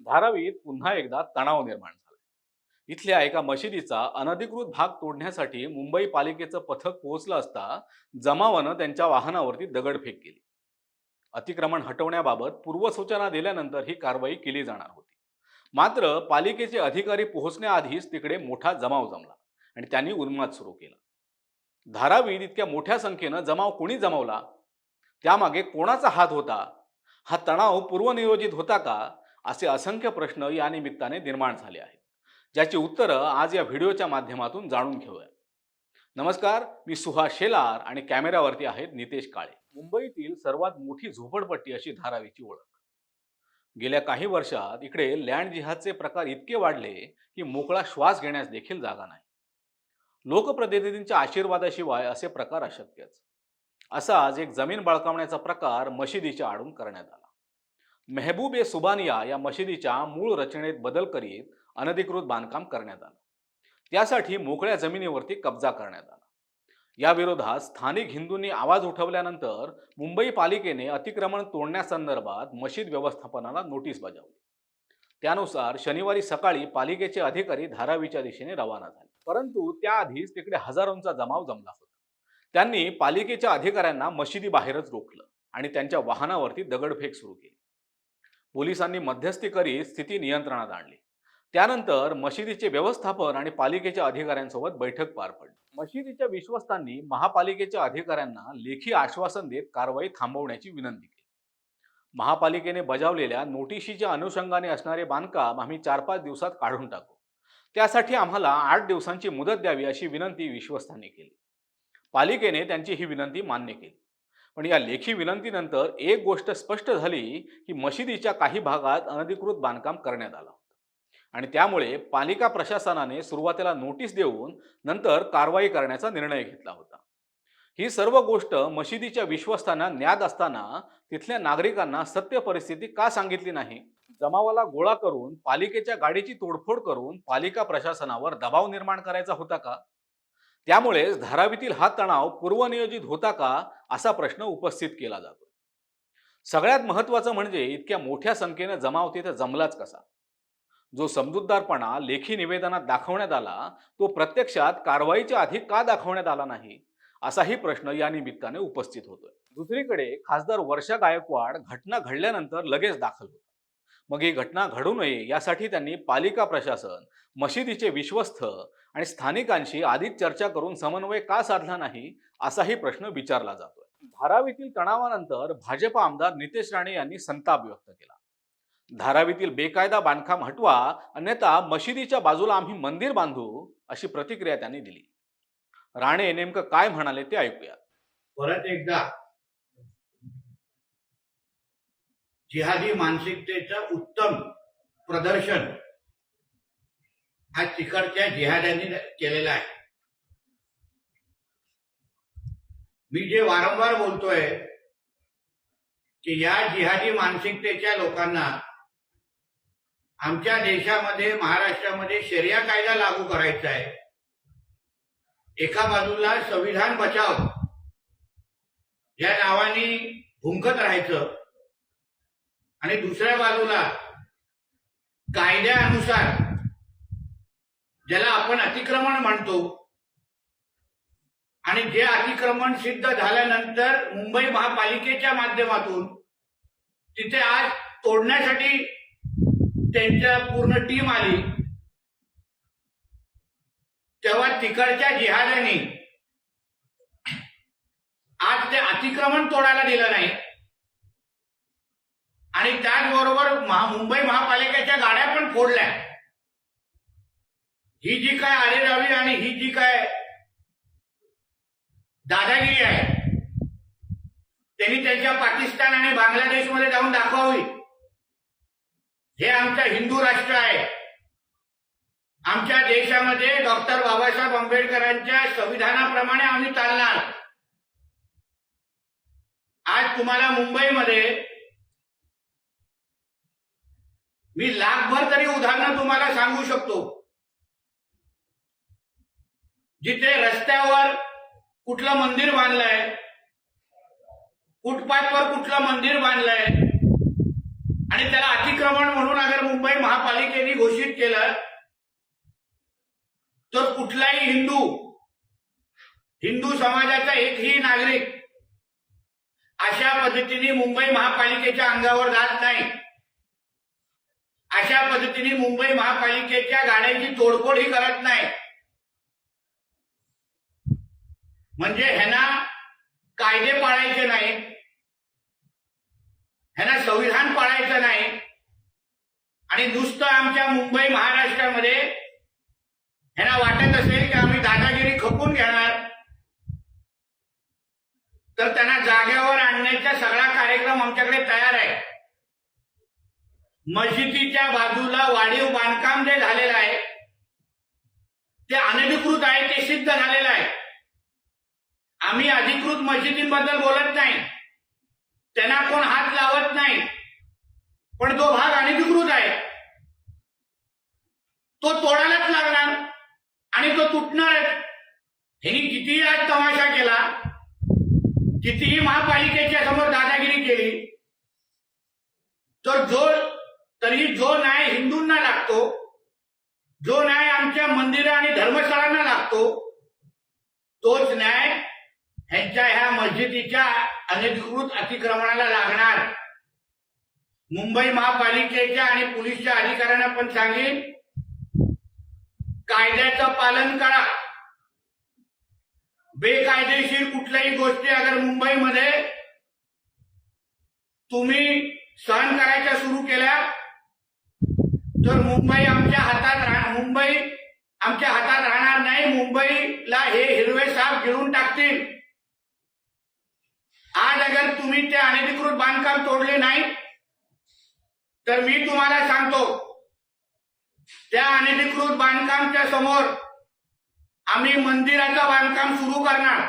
धारावीत पुन्हा एकदा तणाव निर्माण झाला इथल्या एका मशिदीचा अनधिकृत भाग तोडण्यासाठी मुंबई पालिकेचं पथक पोहोचलं असता जमावानं त्यांच्या वाहनावरती दगडफेक केली. अतिक्रमण हटवण्याबाबत पूर्वसूचना दिल्यानंतर ही कारवाई केली जाणार होती. मात्र पालिकेचे अधिकारी पोहोचण्याआधीच तिकडे मोठा जमाव जमला आणि त्यांनी उन्माद सुरू केला. धारावीत इतक्या मोठ्या संख्येनं जमाव कोणी जमवला? त्यामागे कोणाचा हात होता? हा तणाव पूर्वनियोजित होता का? असे असंख्य प्रश्न या निमित्ताने निर्माण झाले आहेत. ज्याची उत्तरं आज या व्हिडिओच्या माध्यमातून जाणून घेऊया. नमस्कार मी सुहास शेलार आणि कॅमेऱ्यावरती आहेत नितेश काळे. मुंबईतील सर्वात मोठी झोपडपट्टी अशी धारावीची ओळख. गेल्या काही वर्षात इकडे लँड जिहादचे प्रकार इतके वाढले की मोकळा श्वास घेण्यास देखील जागा नाही. लोकप्रतिनिधींच्या आशीर्वादाशिवाय असे प्रकार अशक्यच. असाच एक जमीन बळकावण्याचा प्रकार मशिदीच्या आडून करण्यात आला. मेहबूब ए सुबानिया या मशिदीच्या मूळ रचनेत बदल करीत अनधिकृत बांधकाम करण्यात आलं. त्यासाठी मोकळ्या जमिनीवरती कब्जा करण्यात आला. या विरोधात स्थानिक हिंदूंनी आवाज उठवल्यानंतर मुंबई पालिकेने अतिक्रमण तोडण्यासंदर्भात मशीद व्यवस्थापनाला नोटीस बजावली. त्यानुसार शनिवारी सकाळी पालिकेचे अधिकारी धारावीच्या दिशेने रवाना झाले. परंतु त्याआधीच तिकडे हजारोंचा जमाव जमला होता. त्यांनी पालिकेच्या अधिकाऱ्यांना मशिदी बाहेरच रोखलं आणि त्यांच्या वाहनावरती दगडफेक सुरू केली. पोलिसांनी मध्यस्थी करीत स्थिती नियंत्रणात आणली. त्यानंतर मशिदीचे व्यवस्थापन आणि पालिकेच्या अधिकाऱ्यांसोबत बैठक पार पडली. मशिदीच्या विश्वस्तांनी महापालिकेच्या अधिकाऱ्यांना लेखी आश्वासन देत कारवाई थांबवण्याची विनंती केली. महापालिकेने बजावलेल्या नोटिशीच्या अनुषंगाने असणारे बांधकाम आम्ही चार पाच दिवसात काढून टाकू. त्यासाठी आम्हाला आठ दिवसांची मुदत द्यावी अशी विनंती विश्वस्तांनी केली. पालिकेने त्यांची ही विनंती मान्य केली. पण या लेखी विनंतीनंतर एक गोष्ट स्पष्ट झाली की मशिदीच्या काही भागात अनधिकृत बांधकाम करण्यात आलं आणि त्यामुळे पालिका प्रशासनाने सुरुवातीला नोटीस देऊन नंतर कारवाई करण्याचा निर्णय घेतला होता. ही सर्व गोष्ट मशिदीच्या विश्वस्तांना ज्ञात असताना तिथल्या नागरिकांना सत्य परिस्थिती का सांगितली नाही जमावाला गोळा करून पालिकेच्या गाडीची तोडफोड करून पालिका प्रशासनावर दबाव निर्माण करायचा होता का? त्यामुळेच धारावीतील हा तणाव पूर्वनियोजित होता का असा प्रश्न उपस्थित केला जातो. सगळ्यात महत्वाचं म्हणजे इतक्या मोठ्या संख्येनं जमाव तिथे जमलाच कसा? जो समजूतदारपणा लेखी निवेदनात दाखवण्यात आला तो प्रत्यक्षात कारवाईच्या आधी का दाखवण्यात आला नाही? असाही प्रश्न या निमित्ताने उपस्थित होतोय. दुसरीकडे खासदार वर्षा गायकवाड घटना घडल्यानंतर लगेच दाखल होतात मग ही घटना घडू नये यासाठी त्यांनी पालिका प्रशासन मशिदीचे विश्वस्त आणि स्थानिकांशी आधीच चर्चा करून समन्वय का साधला नाही असाही प्रश्न विचारला जातोय. धारावीतील तणावानंतर भाजपा आमदार नितेश राणे यांनी संताप व्यक्त केला. धारावीतील बेकायदा बांधकाम हटवा अन्यथा मशिदीच्या बाजूला आम्ही मंदिर बांधू अशी प्रतिक्रिया त्यांनी दिली. राणे नेमकं काय म्हणाले ते ऐकूया परत एकदा जिहादी मानसिकतेचं उत्तम प्रदर्शन आज तिकडच्या जिहाद्यांनी केलेलं आहे. मी जे वारंवार बोलतोय की या जिहादी मानसिकतेच्या लोकांना आमच्या देशामध्ये महाराष्ट्रामध्ये शर्या कायदा लागू करायचा आहे. एका बाजूला संविधान बचाव या नावाने भुंकत राहायचं आणि दुसऱ्या बाजूला कायद्यानुसार ज्याला आपण अतिक्रमण म्हणतो आणि जे अतिक्रमण सिद्ध झाल्यानंतर मुंबई महापालिकेच्या माध्यमातून तिथे आज तोडण्यासाठी त्यांच्या पूर्ण टीम आली. तेव्हा तिकडच्या जिहाद्यांनी आज ते अतिक्रमण तोडायला दिलं नाही. आणि त्याचबरोबर महा मुंबई महापालिकेच्या गाड्या पण फोडल्या. ही जी काय आरेरावी आणि ही जी काय दादागिरी आहे त्यांनी त्यांच्या पाकिस्तान आणि बांगलादेशमध्ये जाऊन दाखवावी. हे आमचं हिंदू राष्ट्र आहे. आमच्या देशामध्ये डॉक्टर बाबासाहेब आंबेडकरांच्या संविधानाप्रमाणे आम्ही चालणार. आज तुम्हाला मुंबईमध्ये मी लाखभर तरी उदाहरणं तुम्हाला सांगू शकतो. जिथे रस्त्यावर कुठलं मंदिर बांधलंय फुटपाथवर कुठलं मंदिर बांधलंय आणि त्याला अतिक्रमण म्हणून अगर मुंबई महापालिकेने घोषित केलं तर कुठलाही हिंदू हिंदू समाजाचा एकही नागरिक अशा पद्धतीने मुंबई महापालिकेच्या अंगावर जात नाही. अशा पद्धतीने मुंबई महापालिकेच्या गाड्यांची तोडफोड ही करत नाही. म्हणजे ह्यांना कायदे पाळायचे नाही ह्यांना संविधान पाळायचं नाही. आणि नुसतं आमच्या मुंबई महाराष्ट्रामध्ये ह्यांना वाटत असेल की आम्ही दादागिरी खपून घेणार. तर त्यांना जागेवर आणण्याचा सगळा कार्यक्रम आमच्याकडे तयार मशिदीच्या बाजूला वाढीव बांधकाम जे झालेलं आहे ते अनधिकृत आहे ते सिद्ध झालेलं आहे. आम्ही अधिकृत मशिदींबद्दल बोलत नाही. त्यांना कोण हात लावत नाही. पण तो भाग अनधिकृत आहे तो तोडायलाच लागणार आणि तो तुटणारच ह्यांनी कितीही आज तमाशा केला कितीही महापालिकेच्या समोर दादागिरी केली तर जो तरी जो न्याय हिंदूंना लागतो जो न्याय आमच्या मंदिरं आणि धर्मशाळांना लागतो तोच न्याय ह्यांच्या ह्या मस्जिदीच्या अनधिकृत अतिक्रमणाला लागणार. मुंबई महापालिकेच्या आणि पोलीसच्या अधिकाऱ्यांना पण सांगेन कायद्याचं पालन करा. बेकायदेशीर कुठल्याही गोष्टी अगर मुंबईमध्ये तुम्ही सहन करायच्या सुरू केल्या तर मुंबई आमच्या हातात राहणार मुंबई आमच्या हातात राहणार नाही मुंबईला हे हिरवे साप गिळून टाकतील. आज अगर तुम्ही ते अनधिकृत बांधकाम तोडले नाही तर मी तुम्हाला सांगतो त्या अनधिकृत बांधकामच्या समोर आम्ही मंदिराचं बांधकाम सुरू करणार.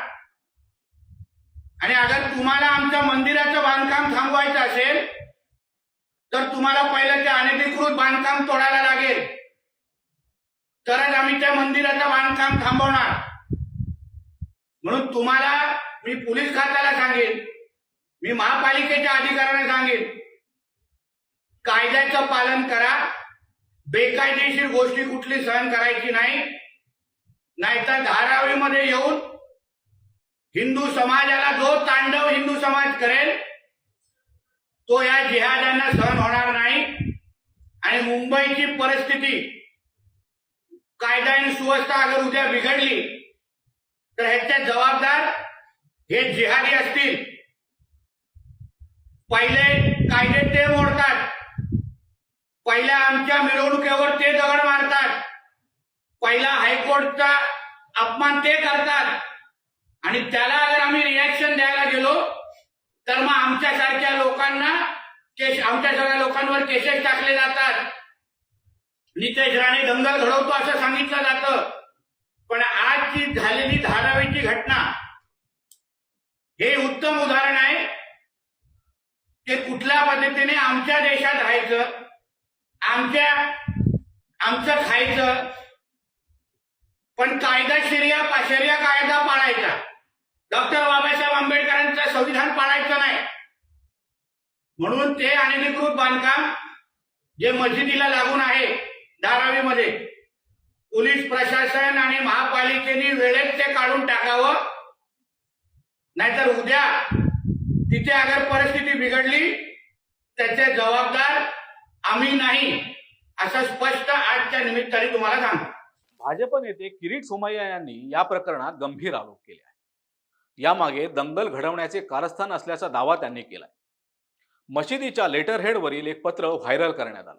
आणि अगर तुम्हाला आमच्या मंदिराचं बांधकाम थांबवायचं असेल तर तुम्हाला पहिलं त्या अनधिकृत बांधकाम तोडायला लागेल. तरच आम्ही त्या मंदिराचं बांधकाम थांबवणार. म्हणून तुम्हाला मी पोलीस खात्याला सांगेन. मी महापालिकेच्या अधिकाऱ्यांना सांगेन. कायद्याचं पालन करा. बेकायदेशीर गोष्टी कुठली सहन करायची नाही. नाहीतर धारावीमध्ये येऊन हिंदू समाजाला जो तांडव हिंदू समाज करेल तो या जिहाद्यांना सहन होणार नाही. आणि मुंबईची परिस्थिती कायदा आणि सुव्यवस्था अगर उद्या बिघडली तर ह्याचे जबाबदार हे जिहादी असतील. पहिले कायदे ते मोडतात. पहिल्या आमच्या मिरवणुकीवर ते दगड मारतात. पहिला हायकोर्टचा अपमान ते करतात. आणि त्याला अगर आम्ही रिॲक्शन द्यायला गेलो तर मग आमच्यासारख्या लोकांना केस आमच्या सगळ्या लोकांवर केसेस टाकले जातात. नितेश राणे दंगल घडवतो असं सांगितलं जातं. पण आज जी झालेली धारावीची घटना हे उत्तम उदाहरण आहे. की कुठल्या पद्धतीने आमच्या देशात राहायचं आमच्या आमचं खायचं पण कायदा शरिया शरिया कायदा पाळायचा. डॉक्टर बाबासाहेब आंबेडकरांचं संविधान पाळायचं नाही. म्हणून ते अनधिकृत बांधकाम जे मशिदीला लागून आहे धारावीमध्ये पोलीस प्रशासन आणि महापालिकेने वेळेत ते काढून टाकावं. नाहीतर उद्या तिथे अगर परिस्थिती बिघडली त्याचे जबाबदार आम्ही नाही असं स्पष्ट आजच्या निमित्ताने तुम्हाला सांगतो. भाजप नेते किरीट सोमय्या यांनी या प्रकरणात गंभीर आरोप केले आहे यामागे दंगल घडवण्याचे कारस्थान असल्याचा दावा त्यांनी केलाय. मशिदीच्या लेटरहेडवरील एक पत्र व्हायरल करण्यात आलं.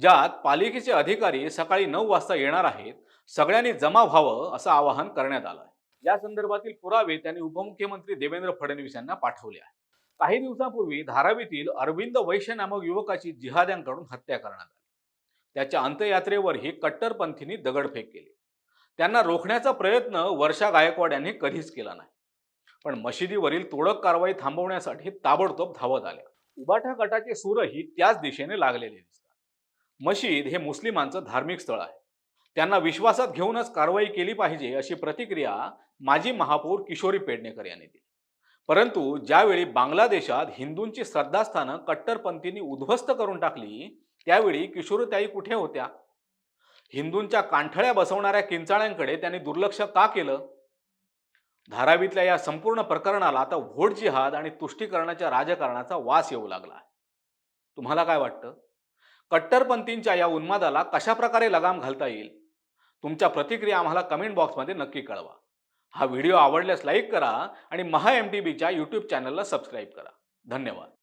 ज्यात पालिकेचे अधिकारी सकाळी नऊ वाजता येणार आहेत सगळ्यांनी जमा व्हावं असं आवाहन करण्यात आलं आहे या संदर्भातील पुरावे त्यांनी उपमुख्यमंत्री देवेंद्र फडणवीस यांना पाठवले आहे काही दिवसांपूर्वी धारावीतील अरविंद वैश्य नामक युवकाची जिहाद्यांकडून हत्या करण्यात आली. त्याच्या अंत्ययात्रेवरही कट्टरपंथींनी दगडफेक केली. त्यांना रोखण्याचा प्रयत्न वर्षा गायकवाड यांनी कधीच केला नाही. पण मशिदीवरील तोडक कारवाई थांबवण्यासाठी ताबडतोब धावत आल्या. उबाठा गटाचे सूरही त्याच दिशेने लागलेले दिसतात. मशीद हे मुस्लिमांचं धार्मिक स्थळ आहे. त्यांना विश्वासात घेऊनच कारवाई केली पाहिजे अशी प्रतिक्रिया माजी महापौर किशोरी पेडणेकर यांनी दिली. परंतु ज्यावेळी बांगलादेशात हिंदूंची श्रद्धास्थानं कट्टरपंथींनी उद्ध्वस्त करून टाकली त्यावेळी किशोरताई कुठे होत्या? हिंदूंच्या कांठळ्या बसवणाऱ्या किंचाळ्यांकडे त्यांनी दुर्लक्ष का केलं? धारावीतल्या या संपूर्ण प्रकरणाला आता व्होट जिहाद आणि तुष्टीकरणाच्या राजकारणाचा वास येऊ लागला तुम्हाला काय वाटतं? कट्टरपंथींच्या या उन्मादाला कशा प्रकारे लगाम घालता येईल? तुमच्या प्रतिक्रिया आम्हाला कमेंट बॉक्समध्ये नक्की कळवा. हा व्हिडिओ आवडल्यास लाईक करा आणि महा एम टी बीच्या यूट्यूब चॅनलला सबस्क्राईब करा. धन्यवाद.